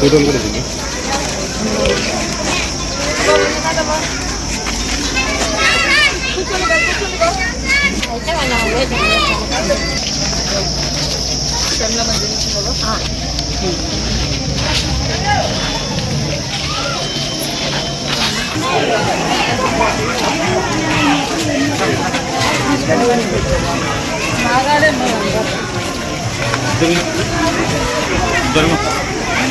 돌돌 그려주기. 나가래 뭐. 기다려. 기다려.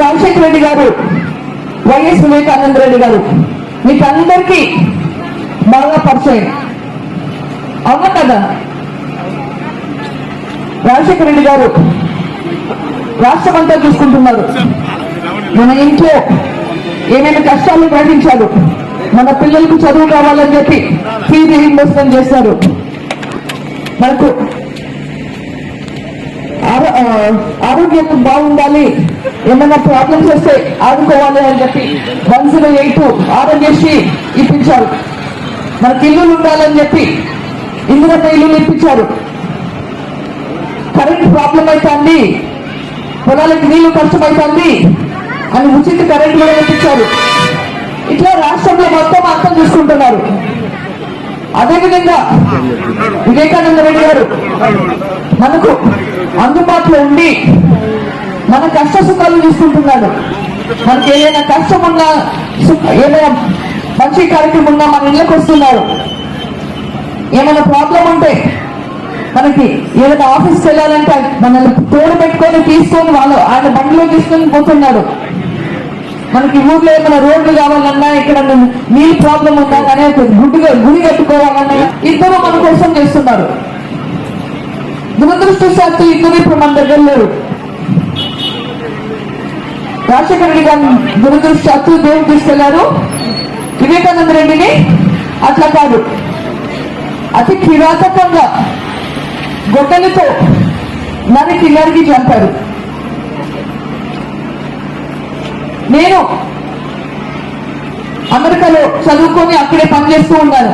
రాజశేఖర రెడ్డి గారు వైఎస్ వివేకానంద రెడ్డి గారు మీకు అందరికీ బాగా పరిచయం. అవునా కదా? రాజశేఖర రెడ్డి గారు రాష్ట్రం అంతా చూసుకుంటున్నారు. మన ఇంట్లో ఏమైనా కష్టాలు గ్రహించారు? మన పిల్లలకు చదువు కావాలని చెప్పి ఫీ రీఇంబర్స్మెంట్ చేశారు. మనకు ఆరోగ్యం బాగుండాలి. ఏమైనా ప్రాబ్లమ్స్ వస్తే ఆదుకోవాలి అని చెప్పి వన్ జీరో ఎయిట్ ఆరోగ్యశ్రీ ఇప్పించారు. మనకి ఇల్లులు ఉండాలని చెప్పి ఇందిరా ఇల్లులు ఇప్పించారు. కరెంట్ ప్రాబ్లం అవుతుంది పొలాలకు నీళ్ళు కష్టమవుతుంది అని ఉచిత కరెంట్ కూడా ఇప్పించారు. ఇట్లా రాష్ట్రంలో మొత్తం అర్థం చూసుకుంటున్నారు. అదేవిధంగా వివేకానంద రెడ్డి గారు మనకు అందుబాటులో ఉండి మన కష్ట సుఖాలు తీసుకుంటున్నాడు మనకి ఏదైనా కష్టం ఉన్నా ఏమైనా ఏదైనా మంచి కార్యక్రమం ఉన్నా మన ఇళ్ళకి వస్తున్నారు. ఏమైనా ప్రాబ్లం ఉంటే మనకి ఏదైనా ఆఫీస్కి వెళ్ళాలంటే మనల్ని తోడు పెట్టుకొని తీసుకొని వాళ్ళు ఆయన బండిలో తీసుకొని పోతున్నాడు. మనకి ఊర్లో ఏమైనా రోడ్లు కావాలన్నా ఇక్కడ నీళ్ళు ప్రాబ్లం ఉందా కానీ ఒక గుడి కట్టుకోవాలన్నా ఇద్దరు మన కోసం చేస్తున్నారు. దురదృష్టశాత్తు ఇద్దరు ఇప్పుడు మన దగ్గర లేరు రాజశేఖర రెడ్డి గారు దురదృష్టశాత్తు దేవుడు తీసుకెళ్ళారు. వివేకానంద రెడ్డిని అట్లా కాదు. అతి కిరాతకంగా గొడ్డలతో నరికి నరికి చంపారు. నేను అమెరికాలో చదువుకొని అక్కడే పనిచేస్తూ ఉన్నాను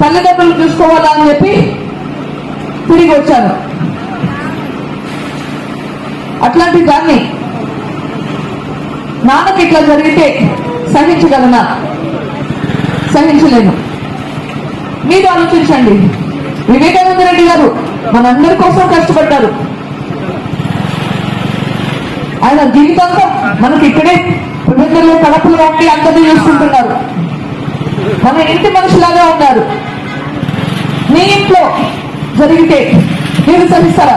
తల్లిదండ్రులు చూసుకోవాలా అని చెప్పి తిరిగి వచ్చాను. అట్లాంటి దాన్ని నాన్నకి ఇట్లా జరిగితే సహించగలనా? సహించలేను. మీరు ఆలోచించండి. వివేకానంద రెడ్డి గారు మనందరి కోసం కష్టపడ్డారు. ఆయన జీవితాంతం మనకి ఇక్కడే పులివెందుల్లో కడపలు ఉండి అందరినీ చూసుకుంటున్నారు మన ఇంటి మనుషులాగా ఉన్నారు. మీ ఇంట్లో జరిగితే మీరు సహిస్తారా?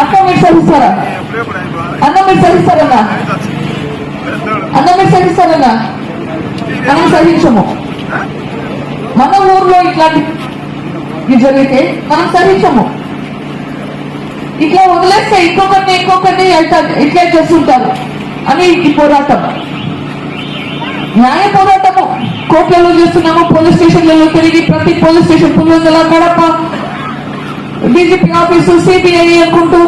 అక్క మీరు సహిస్తారా? అన్న మీరు సహిస్తారన్నా? అన్న మీరు సహిస్తారన్నా? మనం సహించము. మన ఊర్లో ఇట్లాంటి ఇది జరిగితే మనం సహించము. ఇట్లా వదిలేస్తే ఇంకొకరిని ఇంకొకరిని ఇట్లా చేస్తుంటారు. అని ఈ పోరాటం. న్యాయ పోరాటము కోర్టులలో చేస్తున్నాము పోలీస్ స్టేషన్లలో తిరిగి ప్రతి police station Pulivendula Kadapa DGP office CBI అనుకుంటూ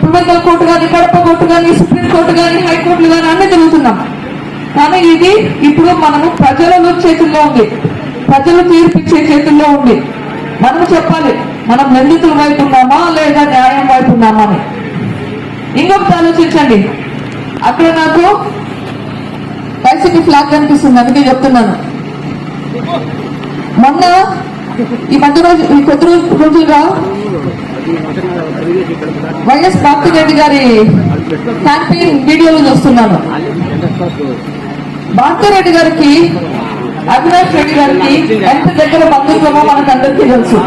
పులివెందుల కోర్టు కానీ కడప కోర్టు కానీ సుప్రీం కోర్టు కానీ హైకోర్టులు కానీ అన్ని తిరుగుతున్నాం. కానీ ఇది ఇప్పుడు మనము ప్రజలలో చేతుల్లో ఉంది. ప్రజలు తీర్పిచ్చే చేతుల్లో ఉంది. మనం చెప్పాలి మనం నిందితుల వైపు ఉన్నామా లేదా న్యాయం వైపు ఉన్నామా అని. ఇంకొకటి ఆలోచించండి. అక్కడ నాకు వైసీపీ ఫ్లాగ్ కనిపిస్తుంది అందుకే చెప్తున్నాను. మొన్న ఈ మధ్య రోజు ఈ కొద్ది రోజు రోజులుగా వైఎస్ రెడ్డి గారి క్యాంపెయిన్ వీడియోలు చూస్తున్నాను. రెడ్డి గారికి అవినాష్ రెడ్డి గారికి ఎంత దగ్గర బంధుత్వమో మనకు అందరికీ తెలుసు.